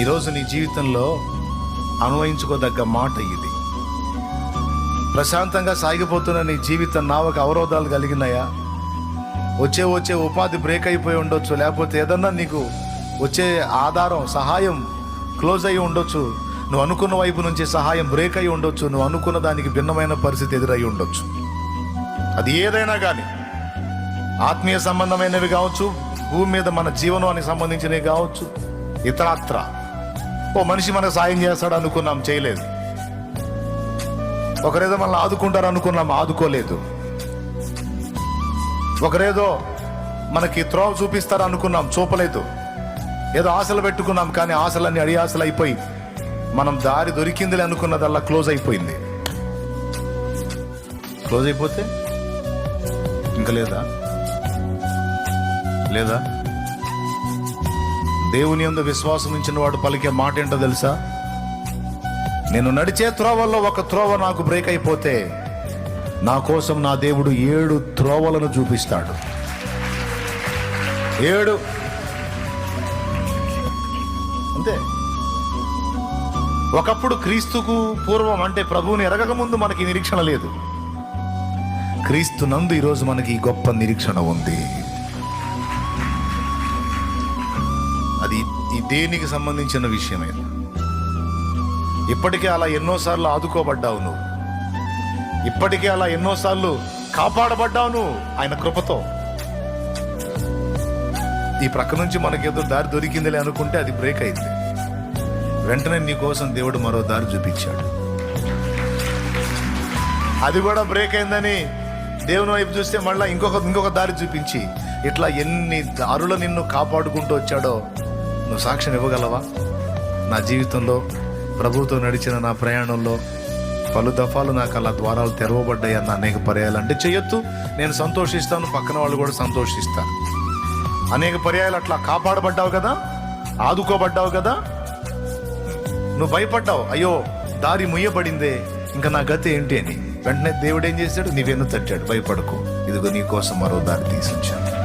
ఈరోజు నీ జీవితంలో అన్వయించుకోదగ్గ మాట ఇది. ప్రశాంతంగా సాగిపోతున్న నీ జీవితం నావకు అవరోధాలు కలిగినాయా? వచ్చే వచ్చే ఉపాధి బ్రేక్ అయిపోయి ఉండొచ్చు లేకపోతే ఏదన్నా నీకు వచ్చే ఆధారం సహాయం క్లోజ్ అయి ఉండొచ్చు. నువ్వు అనుకున్న వైపు నుంచి సహాయం బ్రేక్ అయి ఉండొచ్చు నువ్వు అనుకున్న దానికి భిన్నమైన పరిస్థితి ఎదురై ఉండొచ్చు. అది ఏదైనా కానీ ఆత్మీయ సంబంధమైనవి కావచ్చు భూమి మీద మన జీవనానికి సంబంధించినవి కావచ్చు ఇతరత్ర. ఓ మనిషి మనకు సాయం చేస్తాడు అనుకున్నాం చేయలేదు. ఒకరేదో మనల్ని ఆదుకుంటారు అనుకున్నాం ఆదుకోలేదు. ఒకరేదో మనకి త్రోవ చూపిస్తారు అనుకున్నాం చూపలేదు. ఏదో ఆశలు పెట్టుకున్నాం కానీ ఆశలన్నీ అడి ఆశలు అయిపోయి మనం దారి దొరికిందిలే అనుకున్నదల్లా క్లోజ్ అయిపోయింది. క్లోజ్ అయిపోతే? ఇంకా లేదా? లేదా? దేవుని ఎందు విశ్వాసం ఉంచిన వాడు పలికే మాట ఏంటో తెలుసా? నేను నడిచే త్రోవల్లో ఒక త్రోవ నాకు బ్రేక్ అయిపోతే నా కోసం నా దేవుడు ఏడు త్రోవలను చూపిస్తాడు. ఏడు. అంతే. ఒకప్పుడు క్రీస్తుకు పూర్వం అంటే ప్రభువుని ఎరగక ముందు మనకి నిరీక్షణ లేదు. క్రీస్తు నందు ఈరోజు మనకి ఈ గొప్ప నిరీక్షణ ఉంది. దేనికి సంబంధించిన విషయమే. ఇప్పటికే అలా ఎన్నోసార్లు ఆదుకోబడ్డావు నువ్వు. ఇప్పటికే అలా ఎన్నోసార్లు కాపాడబడ్డావు నువ్వు ఆయన కృపతో. ఈ ప్రక్క నుంచి మనకేదో దారి దొరికిందిలే అనుకుంటే అది బ్రేక్ అయింది. వెంటనే నీ కోసం దేవుడు మరో దారి చూపించాడు. అది కూడా బ్రేక్ అయిందని దేవుని వైపు చూస్తే మళ్ళీ ఇంకొక ఇంకొక దారి చూపించి ఇట్లా ఎన్ని దారులు నిన్ను కాపాడుకుంటూ వచ్చాడో నువ్వు సాక్ష్యం ఇవ్వగలవా? నా జీవితంలో ప్రభుతో నడిచిన నా ప్రయాణంలో పలు దఫాలు నాకు అలా ద్వారాలు తెరవబడ్డాయి అన్న అనేక పర్యాయాలు. అంటే చేయొద్దు నేను సంతోషిస్తాను పక్కన వాళ్ళు కూడా సంతోషిస్తారు. అనేక పర్యాయాలు అట్లా కాపాడబడ్డావు కదా? ఆదుకోబడ్డావు కదా? నువ్వు భయపడ్డావు అయ్యో దారి ముయ్యబడిందే ఇంకా నా గతి ఏంటి అని. వెంటనే దేవుడు ఏం చేశాడు? నీ వెన్ను తట్టాడు భయపడకు. ఇదిగో నీ కోసం మరో దారి తీసుకొచ్చాను.